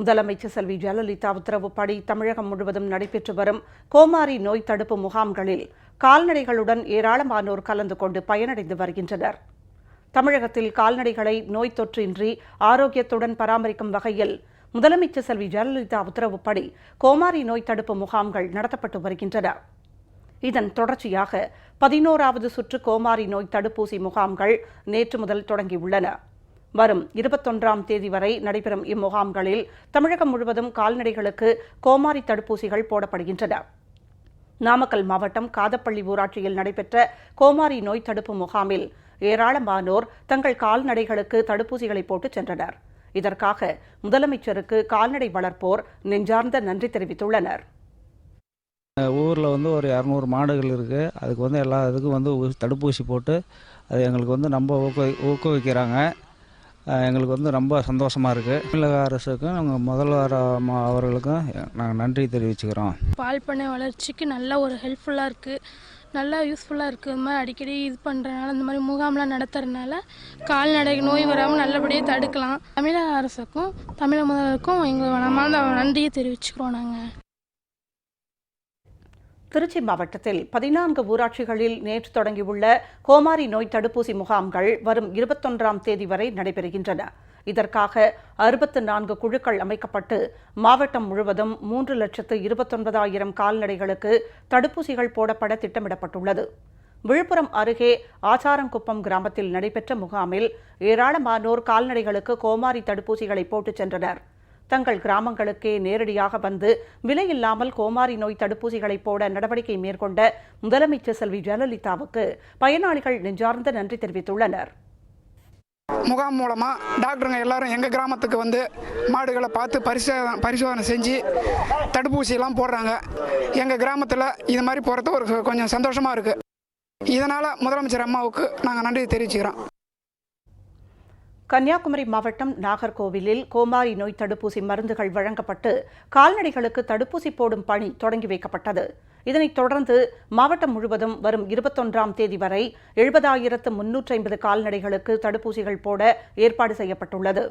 முதலமைச்சர் செல்வி ஜெயலலிதா உத்தரவுப்படி தமிழகம் முழுவதும் நடைபெற்று வரும் கோமாரி நோய் தடுப்பு முகாம்களில் கால்நடைகளுடன் ஏராளமானோர் கலந்து கொண்டு பயனடைந்து வருகின்றனர். தமிழகத்தில் கால்நடைகளை நோய் தொற்றின்றி ஆரோக்கியத்துடன் பராமரிக்கும் வகையில் முதலமைச்சர் செல்வி ஜெயலலிதா உத்தரவுப்படி கோமாரி நோய் தடுப்பு முகாம்கள் நடத்தப்பட்டு வருகின்றன. இதன் தொடர்ச்சியாக பதினோராவது சுற்று கோமாரி நோய் தடுப்பூசி முகாம்கள் நேற்று முதல் தொடங்கியுள்ளன. வரும் இருபத்தொன்றாம் தேதி வரை நடைபெறும் இம்முகாம்களில் தமிழகம் முழுவதும் கால்நடைகளுக்கு கோமாரி தடுப்பூசிகள் போடப்படுகின்றன. நாமக்கல் மாவட்டம் காதப்பள்ளி ஊராட்சியில் நடைபெற்ற கோமாரி நோய் தடுப்பு முகாமில் ஏராளமானோர் தங்கள் கால்நடைகளுக்கு தடுப்பூசிகளை போட்டு சென்றனர். இதற்காக முதலமைச்சருக்கு கால்நடை வளர்ப்போர் நெஞ்சார்ந்த நன்றி தெரிவித்துள்ளனர். ஊரில் வந்து ஒரு இரநூறு மாடுகள் இருக்குது அதுக்கு வந்து எல்லா இதுக்கும் வந்து ஊ- தடுப்பூசி போட்டு அது எங்களுக்கு வந்து ரொம்ப ஊக்குவி ஊக்குவிக்கிறாங்க. எங்களுக்கு வந்து ரொம்ப சந்தோஷமாக இருக்குது தமிழக அரசுக்கும் நாங்கள் முதல்வர் அவர்களுக்கும் நாங்கள் நன்றி தெரிவிச்சுக்கிறோம். பால் பண்ணை வளர்ச்சிக்கு நல்ல ஒரு ஹெல்ப்ஃபுல்லாக இருக்குது நல்லா யூஸ்ஃபுல்லாக இருக்குது இது மாதிரி அடிக்கடி இது பண்ணுறதுனால இந்த மாதிரி முகாம்லாம் நடத்துறதுனால கால்நடை நோய் வராமல் நல்லபடியாக தடுக்கலாம். தமிழக அரசுக்கும் தமிழக முதல்வருக்கும் எங்கள் மனமார்ந்த நன்றியை தெரிவிச்சுக்கிறோம் நாங்கள் திருச்சி மாவட்டத்தில் பதினான்கு ஊராட்சிகளில் நேற்று தொடங்கியுள்ள கோமாரி நோய் தடுப்பூசி முகாம்கள் வரும் இருபத்தொன்றாம் தேதி வரை நடைபெறுகின்றன. இதற்காக அறுபத்து நான்கு குழுக்கள் அமைக்கப்பட்டு மாவட்டம் முழுவதும் மூன்று லட்சத்து இருபத்தொன்பதாயிரம் கால்நடைகளுக்கு தடுப்பூசிகள் போடப்பட திட்டமிடப்பட்டுள்ளது. விழுப்புரம் அருகே ஆச்சாரங்குப்பம் கிராமத்தில் நடைபெற்ற முகாமில் ஏராளமானோர் கால்நடைகளுக்கு கோமாரி தடுப்பூசிகளை போட்டுச் சென்றனர். தங்கள் கிராமங்களுக்கே நேரடியாக வந்து விலையில்லாமல் கோமாரி நோய் தடுப்பூசிகளை போட நடவடிக்கை மேற்கொண்ட முதலமைச்சர் செல்வி ஜெயலலிதாவுக்கு பயனாளிகள் நெஞ்சார்ந்த நன்றி தெரிவித்துள்ளனர். முகாம் மூலமாக டாக்டருங்க எல்லாரும் எங்கள் கிராமத்துக்கு வந்து மாடுகளை பார்த்து பரிசோ பரிசோதனை செஞ்சு தடுப்பூசியெல்லாம் போடுறாங்க. எங்கள் கிராமத்தில் இது மாதிரி போகிறது ஒரு கொஞ்சம் சந்தோஷமாக இருக்குது இதனால் முதலமைச்சர் அம்மாவுக்கு நாங்கள் நன்றி தெரிவிச்சுக்கிறோம். கன்னியாகுமரி மாவட்டம் நாகர்கோவிலில் கோமாரி நோய் தடுப்பூசி மருந்துகள் வழங்கப்பட்டு கால்நடைகளுக்கு தடுப்பூசி போடும் பணி தொடங்கி வைக்கப்பட்டது. இதனைத் தொடர்ந்து மாவட்டம் முழுவதும் வரும் இருபத்தொன்றாம் தேதி வரை எழுபதாயிரத்து முன்னூற்றி ஐம்பது கால்நடைகளுக்கு தடுப்பூசிகள் போட ஏற்பாடு செய்யப்பட்டுள்ளது.